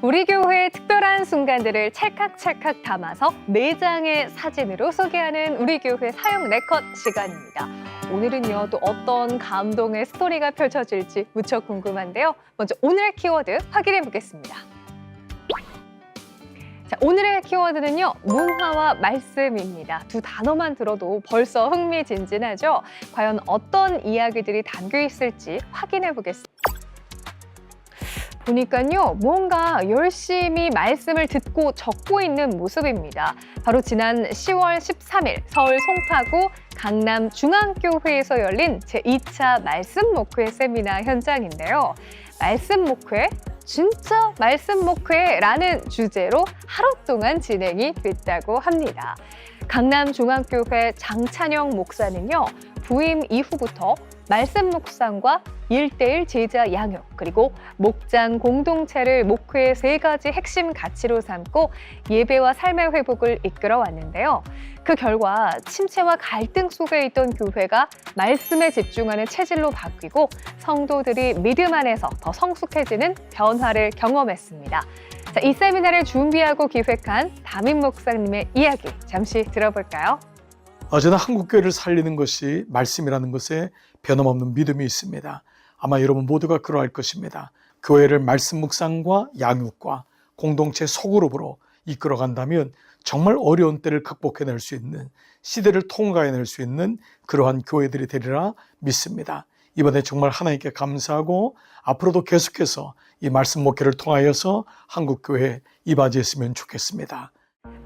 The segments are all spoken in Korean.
우리 교회의 특별한 순간들을 찰칵찰칵 담아서 네 장의 사진으로 소개하는 우리 교회 사용 네컷 시간입니다. 오늘은요 또 어떤 감동의 스토리가 펼쳐질지 무척 궁금한데요. 먼저 오늘의 키워드 확인해 보겠습니다. 자, 오늘의 키워드는요 문화와 말씀입니다. 두 단어만 들어도 벌써 흥미진진하죠. 과연 어떤 이야기들이 담겨 있을지 확인해 보겠습니다. 보니까요, 뭔가 열심히 말씀을 듣고 적고 있는 모습입니다. 바로 지난 10월 13일 서울 송파구 강남 중앙교회에서 열린 제2차 말씀 목회 세미나 현장인데요. 말씀 목회, 진짜 말씀 목회라는 주제로 하루 동안 진행이 됐다고 합니다. 강남 중앙교회 장찬영 목사는요, 부임 이후부터 말씀 묵상과 일대일 제자 양육, 그리고 목장 공동체를 목회의 세 가지 핵심 가치로 삼고 예배와 삶의 회복을 이끌어 왔는데요. 그 결과 침체와 갈등 속에 있던 교회가 말씀에 집중하는 체질로 바뀌고 성도들이 믿음 안에서 더 성숙해지는 변화를 경험했습니다. 자, 이 세미나를 준비하고 기획한 담임 목사님의 이야기 잠시 들어볼까요? 어제나 한국교회를 살리는 것이 말씀이라는 것에 변함없는 믿음이 있습니다. 아마 여러분 모두가 그러할 것입니다. 교회를 말씀 묵상과 양육과 공동체 소그룹으로 이끌어 간다면 정말 어려운 때를 극복해낼 수 있는 시대를 통과해낼 수 있는 그러한 교회들이 되리라 믿습니다. 이번에 정말 하나님께 감사하고 앞으로도 계속해서 이 말씀 목회를 통하여서 한국 교회에 이바지했으면 좋겠습니다.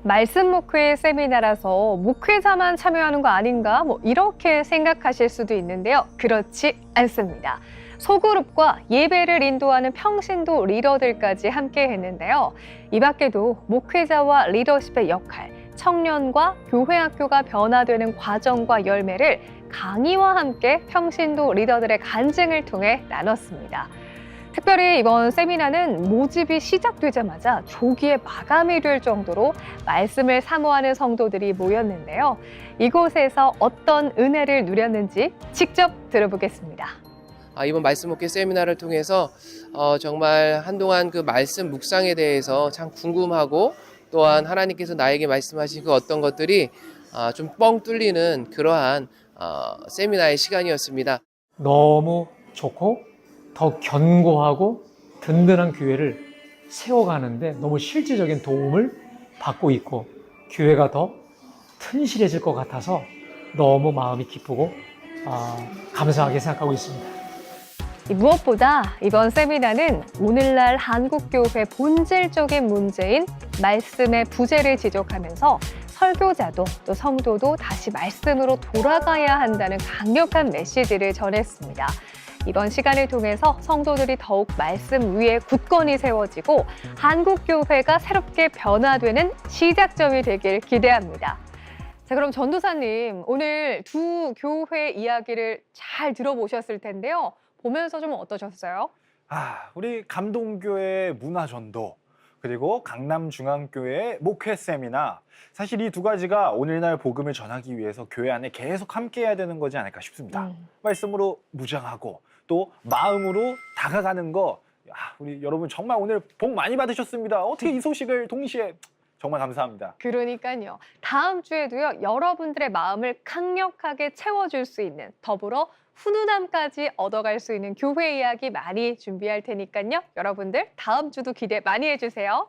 말씀 목회 세미나라서 목회자만 참여하는 거 아닌가? 뭐 이렇게 생각하실 수도 있는데요. 그렇지 않습니다. 소그룹과 예배를 인도하는 평신도 리더들까지 함께 했는데요. 이 밖에도 목회자와 리더십의 역할, 청년과 교회 학교가 변화되는 과정과 열매를 강의와 함께 평신도 리더들의 간증을 통해 나눴습니다. 특별히 이번 세미나는 모집이 시작되자마자 조기에 마감이 될 정도로 말씀을 사모하는 성도들이 모였는데요. 이곳에서 어떤 은혜를 누렸는지 직접 들어보겠습니다. 아, 이번 말씀 먹기 세미나를 통해서 어, 정말 한동안 그 말씀 묵상에 대해서 참 궁금하고 또한 하나님께서 나에게 말씀하신 그 어떤 것들이 아, 좀 뻥 뚫리는 그러한 어, 세미나의 시간이었습니다. 너무 좋고 더 견고하고 든든한 교회를 세워가는데 너무 실질적인 도움을 받고 있고 교회가 더 튼실해질 것 같아서 너무 마음이 기쁘고 아, 감사하게 생각하고 있습니다. 이 무엇보다 이번 세미나는 오늘날 한국교회 본질적인 문제인 말씀의 부재를 지적하면서 설교자도 또 성도도 다시 말씀으로 돌아가야 한다는 강력한 메시지를 전했습니다. 이번 시간을 통해서 성도들이 더욱 말씀 위에 굳건히 세워지고 한국교회가 새롭게 변화되는 시작점이 되길 기대합니다. 자, 그럼 전도사님, 오늘 두 교회 이야기를 잘 들어보셨을 텐데요. 보면서 좀 어떠셨어요? 아, 우리 감동교회 문화전도 그리고 강남중앙교회 목회 세미나 사실 이 두 가지가 오늘날 복음을 전하기 위해서 교회 안에 계속 함께해야 되는 거지 않을까 싶습니다. 음. 말씀으로 무장하고 또 마음으로 다가가는 거. 야, 우리 여러분 정말 오늘 복 많이 받으셨습니다. 어떻게 이 소식을 동시에 정말 감사합니다. 그러니까요. 다음 주에도요, 여러분들의 마음을 강력하게 채워줄 수 있는 더불어 훈훈함까지 얻어갈 수 있는 교회 이야기 많이 준비할 테니까요. 여러분들 다음 주도 기대 많이 해주세요.